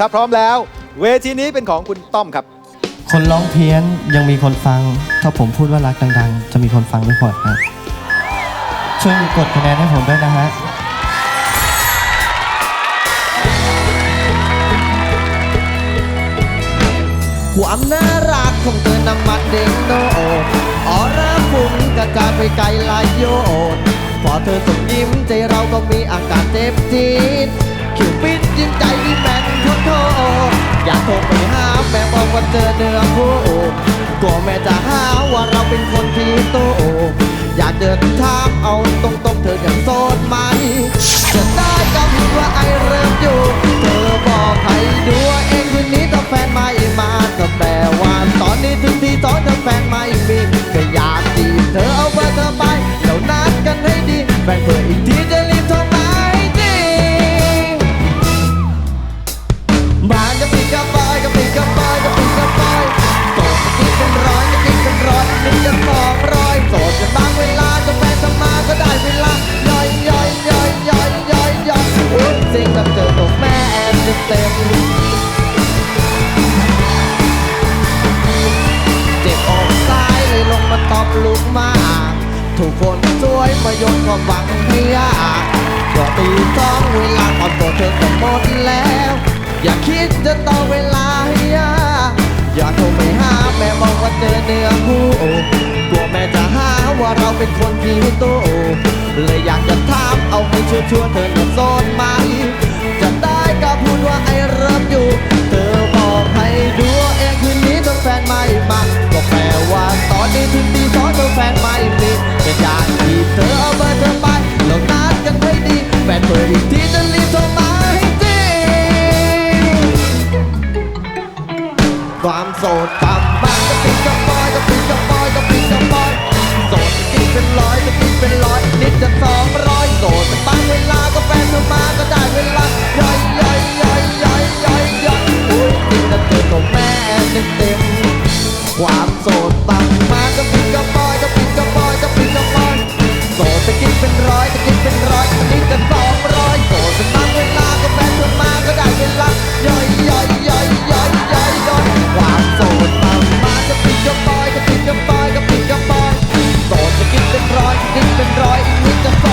ถ้าพร้อมแล้ว เวทีนี้เป็นของคุณต้อมครับ คนร้องเพี้ยนยังมีคนฟัง ถ้าผมพูดว่ารักดังๆ จะมีคนฟังไม่พอครับ ช่วยกดคะแนนให้ผมด้วยนะฮะ ความน่ารักของเธอน้ำมันเด้งโดดออร่าฟุ้งกระจายไปไกลหลายโยนพอเธอส่งยิ้มใจเราก็มีอาการเจ็บจี๊ดคิวปิดยิ้มใจ กลัวแม่จะหาว่าเราเป็นคนที่โต อยากเดินทางเอาตรงๆเธออย่างโสดไหม ตอบลูกมาถูกคนช่วยมาโยนความหวังให้ยากก็ตีสองเวลาตอนตัวเธอก็หมดแล้ว อย่าคิดจะต่อเวลาให้ยากอย่าโทรไปหาแม่บอกว่าเจอเนื้อคู่กลัวแม่จะหาว่าเราเป็นคนที่โตเลยอยากจะถามเอาให้ชัวร์เธอจะโซนไหม ความโสดตามบ้านก็ปิดกรปอยก็ปิดกรปอยก็ปิดกรปอยโสดกินเป็นร้อยก็กินเป็นร้อยนิดจะสองร้อยโสดตั้งเวลาก็แฟนเธอมาก็ได้เวลาย่อยย่อยย่อยย่อยย่อยย่อยอุ้ยกิเตัมก็เต็มความโสดตามมาก็ปิดกรปอยก็ปิดกรปอยก็ปิดกรปอยโสดจะกินเป็นร้อย ขึ้นเป็นร้อยอีกนิดจะ